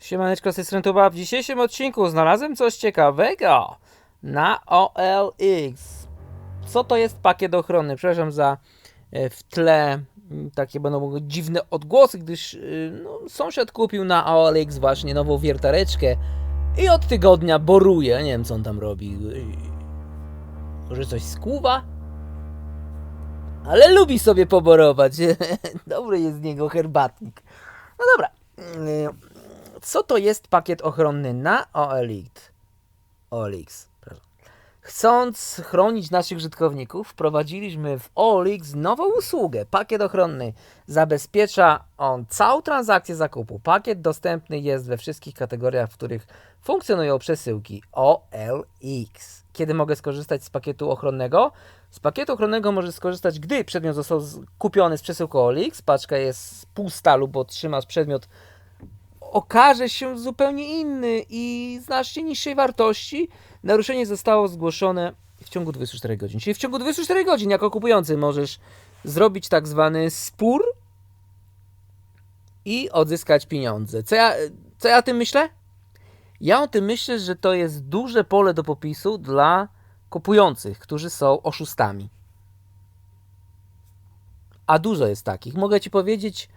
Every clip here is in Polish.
Siemaneczko, z tej strony Tuba. W dzisiejszym odcinku znalazłem coś ciekawego na OLX. Co to jest pakiet ochronny? Przepraszam za e, w tle mm, takie będą dziwne odgłosy, gdyż y, no, sąsiad kupił na OLX właśnie nową wiertareczkę i od tygodnia boruje. Nie wiem co on tam robi. Może coś skuwa? Ale lubi sobie poborować. Dobry jest z niego herbatnik. No dobra. Co to jest pakiet ochronny na OLX? OLX. Chcąc chronić naszych użytkowników, wprowadziliśmy w OLX nową usługę. Pakiet ochronny zabezpiecza on całą transakcję zakupu. Pakiet dostępny jest we wszystkich kategoriach, w których funkcjonują przesyłki OLX. Kiedy mogę skorzystać z pakietu ochronnego? Z pakietu ochronnego możesz skorzystać, gdy przedmiot został kupiony z przesyłką OLX. Paczka jest pusta lub otrzymasz przedmiot okaże się zupełnie inny i znacznie niższej wartości. Naruszenie zostało zgłoszone w ciągu 24 godzin. Czyli w ciągu 24 godzin jako kupujący możesz zrobić tak zwany spór i odzyskać pieniądze. Co ja, co ja o tym myślę? Ja o tym myślę, że to jest duże pole do popisu dla kupujących, którzy są oszustami. A dużo jest takich. Mogę ci powiedzieć,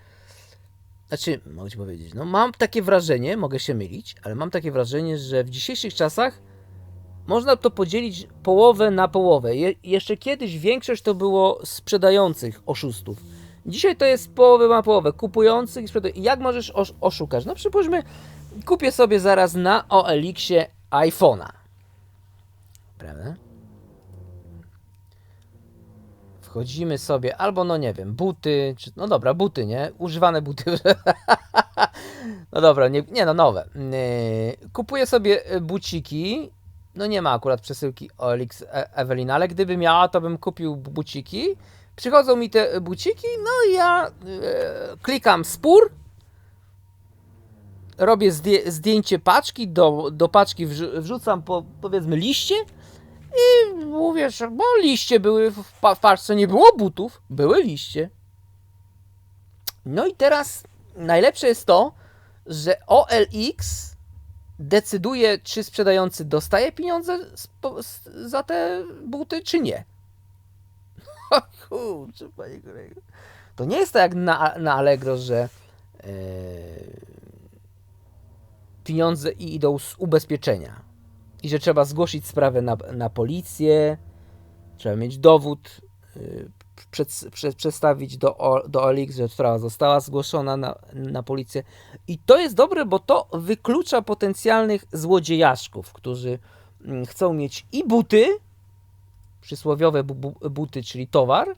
znaczy, mogę ci powiedzieć, no mam takie wrażenie, mogę się mylić, ale mam takie wrażenie, że w dzisiejszych czasach można to podzielić połowę na połowę. Je, jeszcze kiedyś większość to było sprzedających oszustów. Dzisiaj to jest połowę na połowę, kupujących i sprzedających. Jak możesz osz, oszukać? No przypuśćmy, kupię sobie zaraz na OLX-ie iPhone'a. Prawda? Wchodzimy sobie, albo no nie wiem, buty, czy, no dobra, buty, nie? Używane buty. no dobra, nie, nie no, nowe. Yy, kupuję sobie y, buciki. No nie ma akurat przesyłki OLX E- Ewelina, ale gdyby miała, to bym kupił bu- buciki. Przychodzą mi te buciki, no i ja yy, klikam spór. Robię zdję, zdjęcie paczki, do, do paczki wrzu- wrzucam po, powiedzmy liście i mówię, że bo liście były w, pa- w nie było butów, były liście. No i teraz najlepsze jest to, że OLX decyduje, czy sprzedający dostaje pieniądze za te buty, czy nie. O kurczę, panie kolego. To nie jest tak jak na, na Allegro, że e, pieniądze idą z ubezpieczenia i że trzeba zgłosić sprawę na, na policję, trzeba mieć dowód, y, przed, przed, przedstawić do, do OLX, że sprawa została zgłoszona na, na policję. I to jest dobre, bo to wyklucza potencjalnych złodziejaszków, którzy mm, chcą mieć i buty, przysłowiowe bu, bu, buty, czyli towar,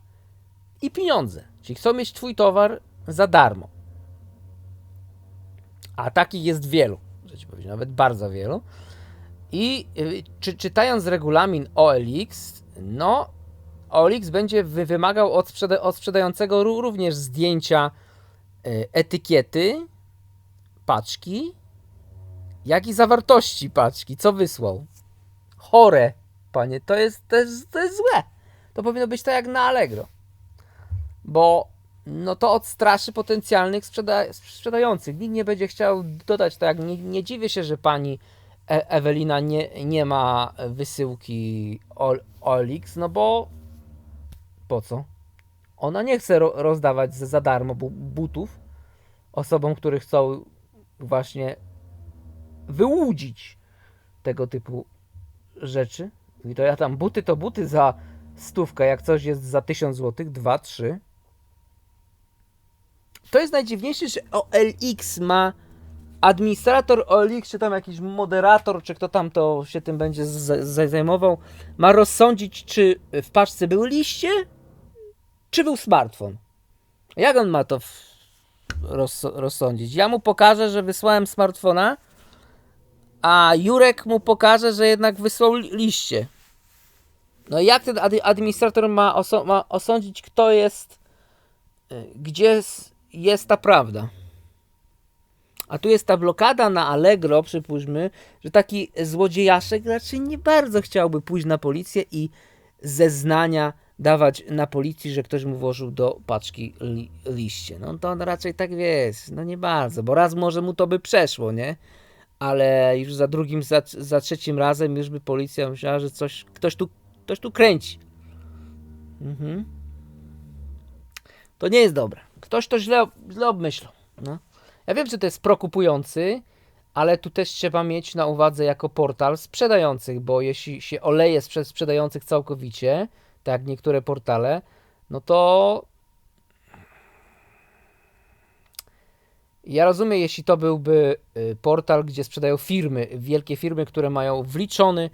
i pieniądze. Czyli chcą mieć twój towar za darmo. A takich jest wielu, że ci powiem, nawet bardzo wielu. I y, czy, czytając regulamin OLX, no OLX będzie wy, wymagał od, sprzeda- od sprzedającego ró- również zdjęcia y, etykiety paczki, jak i zawartości paczki, co wysłał. Chore, panie, to jest, to jest, to jest złe. To powinno być tak jak na Allegro. Bo no to odstraszy potencjalnych sprzeda- sprzedających. Nikt nie będzie chciał dodać tak. Nie, nie dziwię się, że pani e- Ewelina nie, nie ma wysyłki Ol- OLX, no bo po co? Ona nie chce ro- rozdawać za darmo bu- butów osobom, które chcą właśnie wyłudzić tego typu rzeczy. I to ja tam buty to buty za stówkę, jak coś jest za 1000 zł, 2, 3. To jest najdziwniejsze, że OLX ma administrator OLX, czy tam jakiś moderator, czy kto tam to się tym będzie zajmował, ma rozsądzić, czy w paczce były liście, czy był smartfon. Jak on ma to roz, rozsądzić? Ja mu pokażę, że wysłałem smartfona, a Jurek mu pokaże, że jednak wysłał li- liście. No jak ten ad- administrator ma, ma osądzić, kto jest, y, gdzie jest ta prawda? A tu jest ta blokada na Allegro, przypuśćmy, że taki złodziejaszek raczej nie bardzo chciałby pójść na policję i zeznania dawać na policji, że ktoś mu włożył do paczki li, liście. No to on raczej tak wiesz, no nie bardzo, bo raz może mu to by przeszło, nie? Ale już za drugim, za, za trzecim razem już by policja myślała, że coś, ktoś tu, ktoś tu kręci. Mhm. To nie jest dobre. Ktoś to źle, źle obmyślał. No. Ja wiem, że to jest prokupujący, ale tu też trzeba mieć na uwadze jako portal sprzedających, bo jeśli się oleje sprze- sprzedających całkowicie, tak jak niektóre portale, no to ja rozumiem, jeśli to byłby y, portal, gdzie sprzedają firmy, wielkie firmy, które mają wliczony,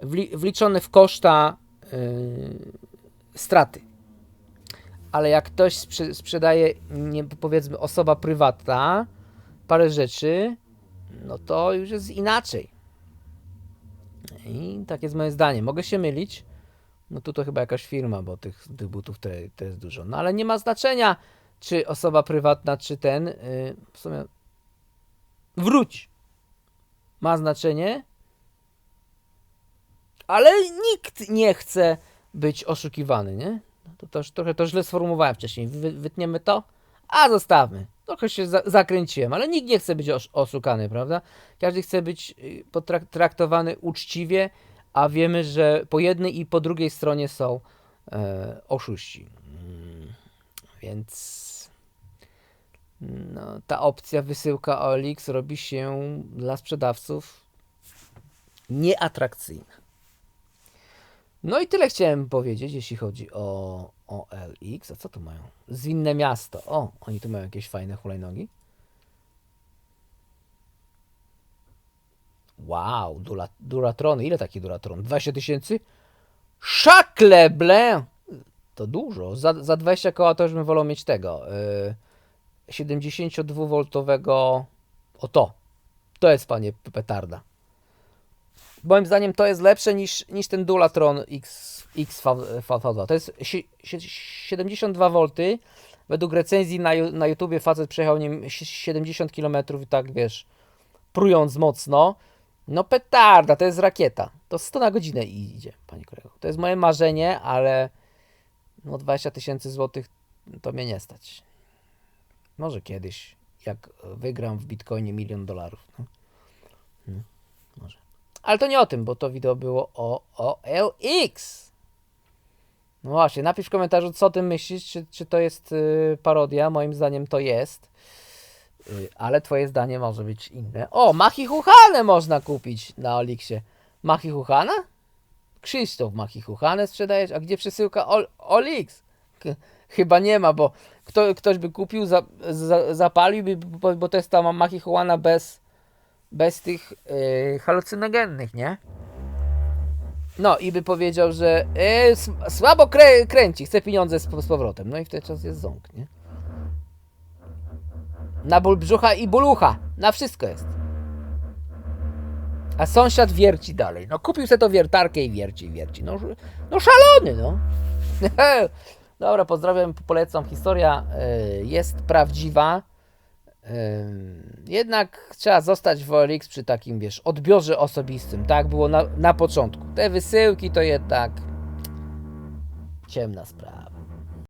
wli, wliczone w koszta y, straty. Ale jak ktoś sprze- sprzedaje, nie, powiedzmy, osoba prywatna, parę rzeczy, no to już jest inaczej. I tak jest moje zdanie. Mogę się mylić. No tu to chyba jakaś firma, bo tych, tych butów to, to jest dużo. No ale nie ma znaczenia, czy osoba prywatna, czy ten. Yy, w sumie wróć. Ma znaczenie. Ale nikt nie chce być oszukiwany, nie? No to też trochę to źle sformułowałem wcześniej. Wy, wytniemy to, a zostawmy. Trochę się za, zakręciłem, ale nikt nie chce być os, oszukany, prawda? Każdy chce być y, potraktowany uczciwie, a wiemy, że po jednej i po drugiej stronie są e, oszuści. Mm, Więc no, ta opcja wysyłka OLX robi się dla sprzedawców nieatrakcyjna. No i tyle chciałem powiedzieć, jeśli chodzi o OLX. A co tu mają? Zwinne miasto. O, oni tu mają jakieś fajne hulajnogi. Wow, Dula, Duratrony. Ile taki Duratron? 20 tysięcy? Szakle ble! To dużo. Za, za 20 koła to już bym wolał mieć tego. Yy, 72V. O to. To jest, panie, petarda. Moim zdaniem to jest lepsze niż, niż ten Dulatron X, XV2. To jest si- si- 72 V. Według recenzji na, na YouTubie facet przejechał nim si- 70 km i tak wiesz, prując mocno. No petarda, to jest rakieta. To 100 na godzinę idzie, panie kolego. To jest moje marzenie, ale no 20 tysięcy złotych to mnie nie stać. Może kiedyś, jak wygram w Bitcoinie milion dolarów. No. Hmm, może. Ale to nie o tym, bo to wideo było o OLX. No właśnie, napisz w komentarzu, co ty myślisz, czy, czy to jest y, parodia. Moim zdaniem to jest. Y, ale twoje zdanie może być inne. O, Machichuchanę można kupić na Olixie. Machichuchana? Krzysztof Machichuchanę sprzedajesz? A gdzie przesyłka Ol Olix? Chyba nie ma, bo kto, ktoś by kupił, za, za, zapalił, bo, bo to jest ta marihuana bez, bez tych yy, halucynogennych, nie? No i by powiedział, że yy, słabo krę, kręci, chce pieniądze z, z powrotem. No i wtedy czas jest ząg, nie? Na ból brzucha i bulucha. Na wszystko jest. A sąsiad wierci dalej. No kupił sobie to wiertarkę i wierci, wierci. No, no szalony, no. Dobra, pozdrawiam, polecam. Historia y, jest prawdziwa. Jednak trzeba zostać w OLX przy takim, wiesz, odbiorze osobistym. Tak było na, na początku. Te wysyłki to jednak ciemna sprawa.